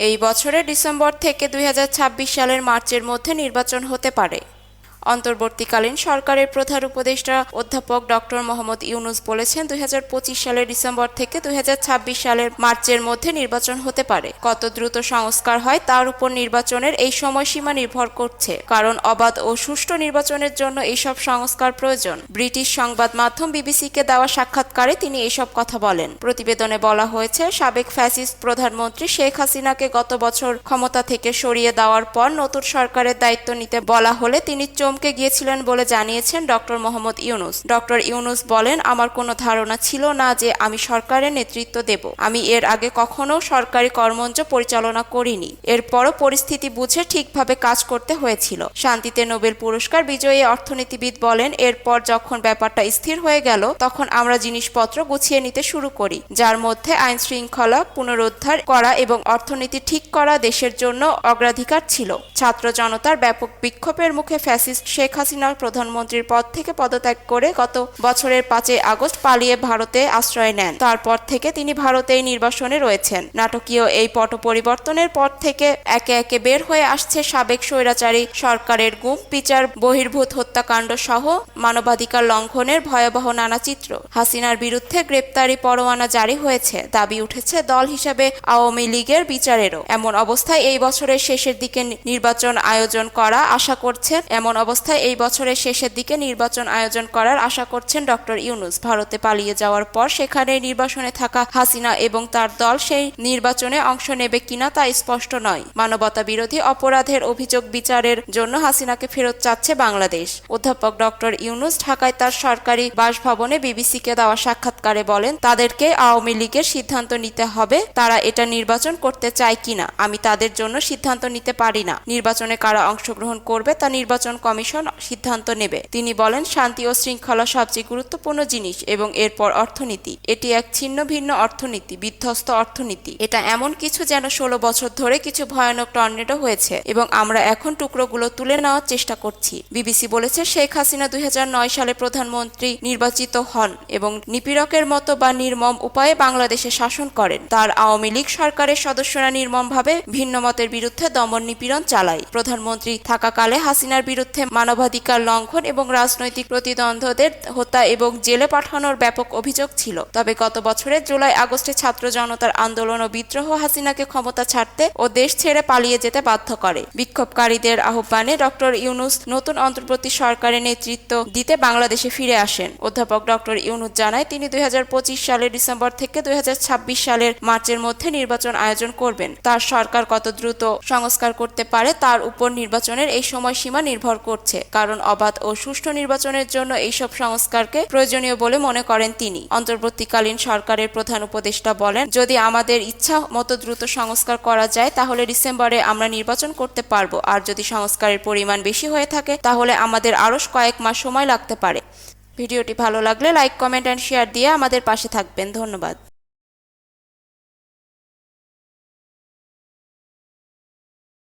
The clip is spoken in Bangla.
এই বছরের ডিসেম্বর থেকে দুই হাজার ছাব্বিশ সালের মার্চের মধ্যে নির্বাচন হতে পারে। অন্তর্বর্তীকালীন সরকারের প্রধান উপদেষ্টা অধ্যাপক ডক্টর মোহাম্মদ ইউনুস বলেছেন, দুই সালের ডিসেম্বর থেকে দুই সালের মার্চের মধ্যে নির্বাচন হতে পারে। কত দ্রুত সংস্কার হয় তার উপর নির্বাচনের এই সময়সীমা নির্ভর করছে, কারণ অবাধ ও সুষ্ঠু নির্বাচনের জন্য এইসব সংস্কার প্রয়োজন। ব্রিটিশ সংবাদ মাধ্যম বিবিসিকে দেওয়া সাক্ষাৎকারে তিনি এসব কথা বলেন। প্রতিবেদনে বলা হয়েছে, সাবেক ফ্যাসিস্ট প্রধানমন্ত্রী শেখ হাসিনাকে গত বছর ক্ষমতা থেকে সরিয়ে দেওয়ার পর নতুন সরকারের দায়িত্ব নিতে বলা হলে তিনি চমকে গিয়েছিলেন বলে জানিয়েছেন ডক্টর মোহাম্মদ ইউনুস। ডক্টর ইউনুস বলেন, আমার কোনো ধারণা ছিল না যে আমি সরকারের নেতৃত্ব দেব। আমি এর আগে কখনো সরকারি কর্মঞ্চ পরিচালনা করিনি। এরপরও পরিস্থিতি বুঝে ঠিকভাবে কাজ করতে হয়েছিল। শান্তিতে নোবেল পুরস্কার বিজয়ী অর্থনীতিবিদ বলেন, এরপর যখন ব্যাপারটা স্থির হয়ে গেল, তখন আমরা জিনিসপত্র গুছিয়ে নিতে শুরু করি, যার মধ্যে আইন শৃঙ্খলা পুনরুদ্ধার করা এবং অর্থনীতি ঠিক করা দেশের জন্য অগ্রাধিকার ছিল। ছাত্র জনতার ব্যাপক বিক্ষোভের মুখে ফ্যাসিস্ট শেখ হাসিনা প্রধানমন্ত্রীর পদ থেকে পদত্যাগ করে গত বছরের পাঁচই আগস্ট পালিয়ে ভারতে আশ্রয় নেন। তারপর থেকে তিনি ভারতেই নির্বাসনে রয়েছেন। নাটকীয় এই পট পরিবর্তনের পর থেকে একে একে বের হয়ে আসছে সাবেক স্বৈরাচারী সরকারের গুম, বিচার, বহির্ভূত হত্যাকাণ্ড সহ মানবাধিকার লঙ্ঘনের ভয়াবহ নানা চিত্র। হাসিনার বিরুদ্ধে গ্রেপ্তারি পরোয়ানা জারি হয়েছে। দাবি উঠেছে দল হিসাবে আওয়ামী লীগের বিচারেরও। এমন অবস্থায় এই বছরের শেষের দিকে নির্বাচন আয়োজন করা আশা করছেন এমন অবস্থায় এই বছরের শেষের দিকে নির্বাচন আয়োজন করার আশা করছেন ডক্টর ইউনুস। ভারতে পালিয়ে যাওয়ার পর সেখানে নির্বাসনে থাকা হাসিনা এবং তার দল সেই নির্বাচনে অংশ নেবে কিনা তা স্পষ্ট নয়। মানবতা বিরোধী অপরাধের অভিযোগ বিচারের জন্য হাসিনাকে ফেরত চাচ্ছে বাংলাদেশ। অধ্যাপক ডক্টর ইউনুস ঢাকায় তার সরকারি বাসভবনে বিবিসিকে দেওয়া সাক্ষাৎকারে বলেন, তাদেরকে আওয়ামী লীগের সিদ্ধান্ত নিতে হবে, তারা এটা নির্বাচন করতে চায় কিনা? আমি তাদের জন্য সিদ্ধান্ত নিতে পারি না। নির্বাচনে কারা অংশগ্রহণ করবে তা নির্বাচন কমিশন সিদ্ধান্ত নেবে। তিনি বলেন, শান্তি ও শৃঙ্খলা সবচেয়ে গুরুত্বপূর্ণ জিনিস এবং এরপর অর্থনীতি। এটি এক ছিন্ন ভিন্ন অর্থনীতি, বিধ্বস্ত অর্থনীতি। এটা এমন কিছু যেন ষোলো বছর ধরে কিছু ভয়ানক টর্নেডো হয়েছে এবং আমরা এখন টুকরোগুলো তুলে নেওয়ার চেষ্টা করছি। বিবিসি বলেছে, শেখ হাসিনা দুই হাজার নয় সালে প্রধানমন্ত্রী নির্বাচিত হন এবং নিপীড়কের মতো বা নির্মম উপায়ে বাংলাদেশে শাসন করেন। তার আওয়ামী লীগ সরকারের সদস্যরা নির্মমভাবে ভিন্ন মতের বিরুদ্ধে দমন নিপীড়ন চালায়। প্রধানমন্ত্রী থাকাকালে হাসিনার বিরুদ্ধে মানবাধিকার লঙ্ঘন এবং রাজনৈতিক প্রতিদ্বন্দ্বদের হত্যা এবং জেলে পাঠানোর ব্যাপক অভিযোগ ছিল। তবে গত বছরের জুলাই আগস্টে ছাত্র জনতার আন্দোলন ও বিদ্রোহ হাসিনাকে ক্ষমতা ছাড়তে ও দেশ ছেড়ে পালিয়ে যেতে বাধ্য করে। বিক্ষোভকারীদের আহ্বানে ডক্টর ইউনুস নতুন অন্তর্বর্তী সরকারের নেতৃত্ব দিতে বাংলাদেশে ফিরে আসেন। অধ্যাপক ডক্টর ইউনুস জানায়, তিনি দুই হাজার পঁচিশ সালের ডিসেম্বর থেকে দুই হাজার ছাব্বিশ সালের মার্চের মধ্যে নির্বাচন আয়োজন করবেন। তার সরকার কত দ্রুত সংস্কার করতে পারে তার উপর নির্বাচনের এই সময়সীমা নির্ভর করছে, কারণ অবাধ ও সুষ্ঠু নির্বাচনের জন্য এইসব সংস্কারকে প্রয়োজনীয় বলে মনে করেন তিনি। অন্তর্বর্তীকালীন সরকারের প্রধান উপদেষ্টা বলেন, যদি আমাদের ইচ্ছা মতো দ্রুত সংস্কার করা যায়, তাহলে ডিসেম্বরে আমরা নির্বাচন করতে পারব। আর যদি সংস্কারের পরিমাণ বেশি হয়ে থাকে, তাহলে আমাদের আরও কয়েক মাস সময় লাগতে পারে। ভিডিওটি ভালো লাগলে লাইক, কমেন্ট, অ্যান্ড শেয়ার দিয়ে আমাদের পাশে থাকবেন। ধন্যবাদ।